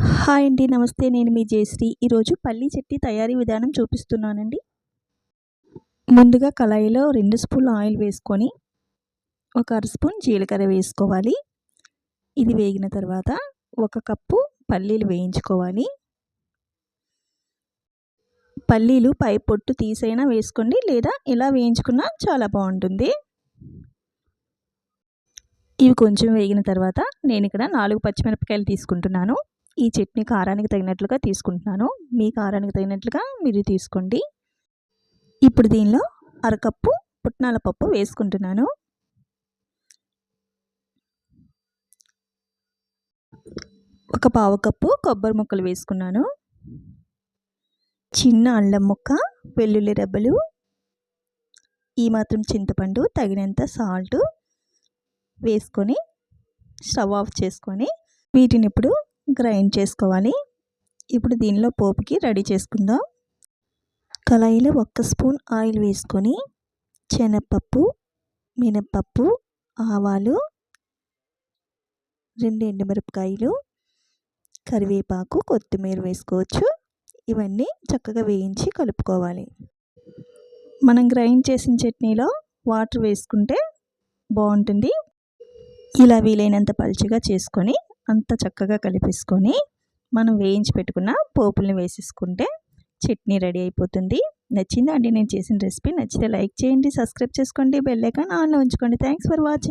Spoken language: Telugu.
హాయ్ అండి నమస్తే. నేను మీ జయశ్రీ. ఈరోజు పల్లీ చట్నీ తయారీ విధానం చూపిస్తున్నానండి. ముందుగా కళాయిలో రెండు స్పూన్లు ఆయిల్ వేసుకొని ఒక అర స్పూన్ జీలకర్ర వేసుకోవాలి. ఇది వేగిన తర్వాత ఒక కప్పు పల్లీలు వేయించుకోవాలి. పల్లీలు పై పొట్టు తీసైనా వేసుకోండి లేదా ఇలా వేయించుకున్నా చాలా బాగుంటుంది. ఇవి కొంచెం వేగిన తర్వాత నేను ఇక్కడ నాలుగు పచ్చిమిరపకాయలు తీసుకుంటున్నాను. ఈ చట్నీ కారానికి తగినట్లుగా తీసుకుంటున్నాను. మీ కారానికి తగినట్లుగా మీరు తీసుకోండి. ఇప్పుడు దీనిలో అరకప్పు పుట్నాల పప్పు వేసుకుంటున్నాను. ఒక పావు కప్పు కొబ్బరి ముక్కలు వేసుకున్నాను. చిన్న అల్లం ముక్క వెల్లుల్లి రెబ్బలు ఈ మాత్రం చింతపండు తగినంత సాల్టు వేసుకొని స్టవ్ ఆఫ్ చేసుకొని వీటిని ఇప్పుడు గ్రైండ్ చేసుకోవాలి. ఇప్పుడు దీనిలో పోపుకి రెడీ చేసుకుందాం. కళాయిలో ఒక్క స్పూన్ ఆయిల్ వేసుకొని శనగపప్పు మినప్పప్పు ఆవాలు రెండు ఎండుమిరపకాయలు కరివేపాకు కొత్తిమీర వేసుకోవచ్చు. ఇవన్నీ చక్కగా వేయించి కలుపుకోవాలి. మనం గ్రైండ్ చేసిన చట్నీలో వాటర్ వేసుకుంటే బాగుంటుంది. ఇలా వీలైనంత పలుచగా చేసుకొని అంత చక్కగా కలిపేసుకొని మనం వేయించి పెట్టుకున్న పోపుల్ని వేసేసుకుంటే చట్నీ రెడీ అయిపోతుంది. నచ్చిందా అండి నేను చేసిన రెసిపీ నచ్చితే లైక్ చేయండి సబ్స్క్రైబ్ చేసుకోండి బెల్ ఐకాన్ ఆన్లో ఉంచుకోండి. Thanks for watching.